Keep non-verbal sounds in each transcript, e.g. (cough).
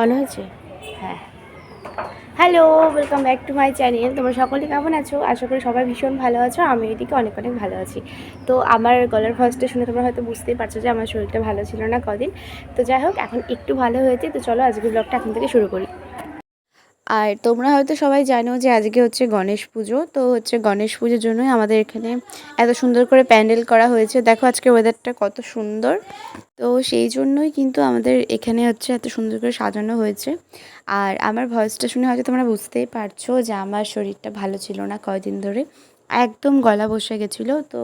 On হয়েছে হ্যাঁ। Hello welcome back to my channel তোমরা সকলে কেমন আছো? আশা করি সবাই ভীষণ ভালো আছো, আমি এদিকে অনেক অনেক ভালো আছি। তো আমার গলার ফার্স্টে শুনে তোমরা হয়তো বুঝতেই পারছ যে আমার শরীরটা ভালো ছিল না কদিন। তো যাই হোক, এখন একটু ভালো হয়েছে, তো চলো আজকে ব্লগটা এখন থেকে শুরু করি। আর তোমরা হয়তো সবাই জানো যে আজকে হচ্ছে গণেশ পুজো, তো হচ্ছে গণেশ পুজোর জন্যই আমাদের এখানে এত সুন্দর করে প্যান্ডেল করা হয়েছে। দেখো আজকে ওয়েদারটা কত সুন্দর। তো সেই জন্যই কিন্তু আমাদের এখানে হচ্ছে এত সুন্দর করে সাজানো হয়েছে। আর আমার ভয়েসটা শুনে হয়তো তোমরা বুঝতেই পারছ যে আমার শরীরটা ভালো ছিল না কয়দিন ধরে। একদম গলা বসে গেছিল, তো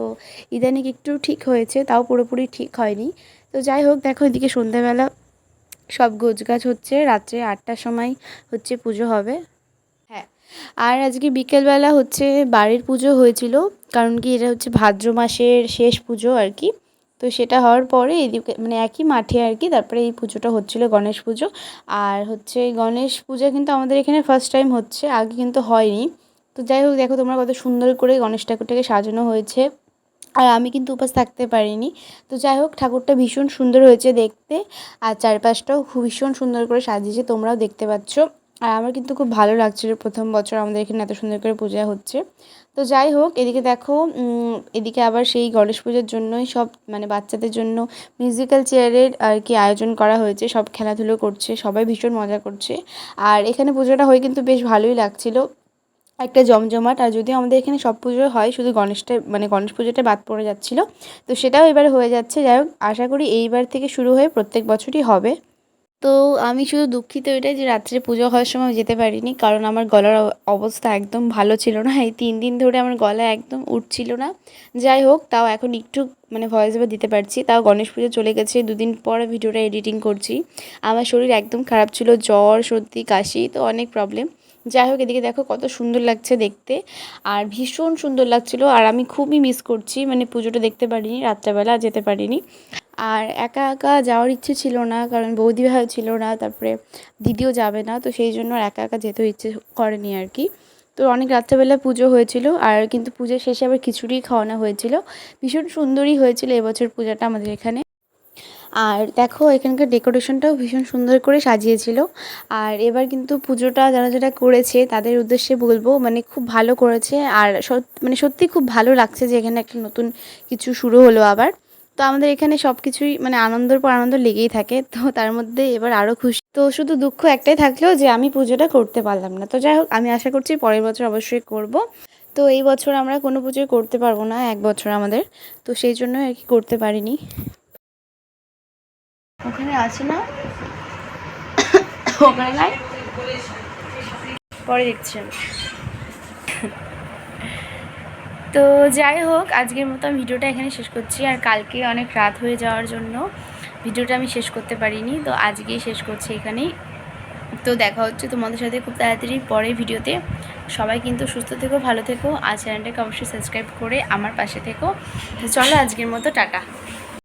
ইদানিং একটু ঠিক হয়েছে, তাও পুরোপুরি ঠিক হয়নি। তো যাই হোক, দেখো এদিকে সন্ধ্যাবেলা সব গোছগাছ হচ্ছে, রাত্রে আটটার সময় হচ্ছে পুজো হবে। হ্যাঁ আর আজকে বিকেলবেলা হচ্ছে বাড়ির পুজো হয়েছিল, কারণ কি এটা হচ্ছে ভাদ্র মাসের শেষ পুজো আর কি। তো সেটা হওয়ার পরে এদিকে মানে একই মাঠে আর কি, তারপরে এই পুজোটা হচ্ছিল গণেশ পুজো। আর হচ্ছে গণেশ পূজা কিন্তু আমাদের এখানে ফার্স্ট টাইম হচ্ছে, আগে কিন্তু হয়নি। তো যাই হোক, দেখো তোমরা কত সুন্দর করে গণেশ ঠাকুরটাকে সাজানো হয়েছে। আর আমি কিন্তু উপাস থাকতে পারিনি। তো যাই হোক, ঠাকুরটা ভীষণ সুন্দর হয়েছে দেখতে। আর চারপাশটাও ভীষণ সুন্দর করে সাজিয়েছে, তোমরাও দেখতে পাচ্ছ। আর আমার কিন্তু খুব ভালো লাগছিল প্রথম বছর আমাদের এখানে এত সুন্দর করে পূজা হচ্ছে। তো যাই হোক, এদিকে দেখো এদিকে আবার সেই গণেশ পুজোর জন্যই সব মানে বাচ্চাদের জন্য মিউজিক্যাল চেয়ারের আর কি আয়োজন করা হয়েছে। সব খেলাধুলো করছে, সবাই ভীষণ মজা করছে। আর এখানে পুজোটা হয়ে কিন্তু বেশ ভালোই লাগছিল। একটা জমজমাট, আর যদিও আমাদের এখানে সব পুজো হয়, শুধু গণেশটা মানে গণেশ পুজোটা বাদ পড়ে যাচ্ছিল। তো সেটাও এবার হয়ে যাচ্ছে। যাই হোক, আশা করি এইবার থেকে শুরু হয়ে প্রত্যেক বছরই হবে। তো আমি শুধু দুঃখিত এটাই যে রাত্রে পুজো হওয়ার সময় যেতে পারিনি, কারণ আমার গলার অবস্থা একদম ভালো ছিল না। এই তিন দিন ধরে আমার গলা একদম উঠছিল না। যাই হোক, তাও এখন একটু মানে ভয়েস ওভার দিতে পারছি। তাও গণেশ পুজো চলে গেছে, দুদিন পর ভিডিওটা এডিটিং করছি। আমার শরীর একদম খারাপ ছিল, জ্বর, সর্দি, কাশি, তো অনেক প্রবলেম যাই হোক, এদিকে দেখো কত সুন্দর লাগছে দেখতে। আর ভীষণ সুন্দর লাগছিল, আর আমি খুবই মিস করছি মানে পুজোটা দেখতে পারিনি, রাত্রেবেলা যেতে পারিনি। আর একা একা যাওয়ার ইচ্ছে ছিল না, কারণ বৌদি ছিল না, তারপরে দিদিও যাবে না, তো সেই জন্য একা একা যেতেও ইচ্ছে করেনি আর কি। তো অনেক রাত্রেবেলা পুজো হয়েছিল, আর কিন্তু পুজোর শেষে আবার খিচুড়ি খাওয়ানো হয়েছিল। ভীষণ সুন্দরই হয়েছিল এবছর পূজাটা আমাদের এখানে। আর দেখো, এখানকার ডেকোরেশনটাও ভীষণ সুন্দর করে সাজিয়েছিল। আর এবার কিন্তু পুজোটা যারা যারা করেছে, তাদের উদ্দেশ্যে বলব মানে খুব ভালো করেছে। আর মানে সত্যি খুব ভালো লাগছে যে এখানে একটা নতুন কিছু শুরু হলো আবার। তো আমাদের এখানে সব কিছুই মানে আনন্দর পর আনন্দ লেগেই থাকে। তো তার মধ্যে এবার আরও খুশি। তো শুধু দুঃখ একটাই থাকলেও যে আমি পুজোটা করতে পারলাম না। তো যাই হোক, আমি আশা করছি পরের বছর অবশ্যই করব। তো এই বছর আমরা কোনো পুজোই করতে পারব না, এক বছর আমাদের। তো সেই জন্য আর কি করতে পারিনি। ওখানে আছে না? (coughs) ওখানে নাই? পরে দেখছি আমি। তো যাই হোক, আজকের মতো আমি ভিডিওটা এখানে শেষ করছি। আর কালকে অনেক রাত হয়ে যাওয়ার জন্য ভিডিওটা আমি শেষ করতে পারিনি, তো আজকেই শেষ করছি এখানেই। তো দেখা হচ্ছে তোমাদের সাথে খুব তাড়াতাড়ি পরে ভিডিওতে। সবাই কিন্তু সুস্থ থেকো, ভালো থেকো। আর চ্যানেলটাকে অবশ্যই সাবস্ক্রাইব করে আমার পাশে থেকো। তো চলো আজকের মতো, টাটা।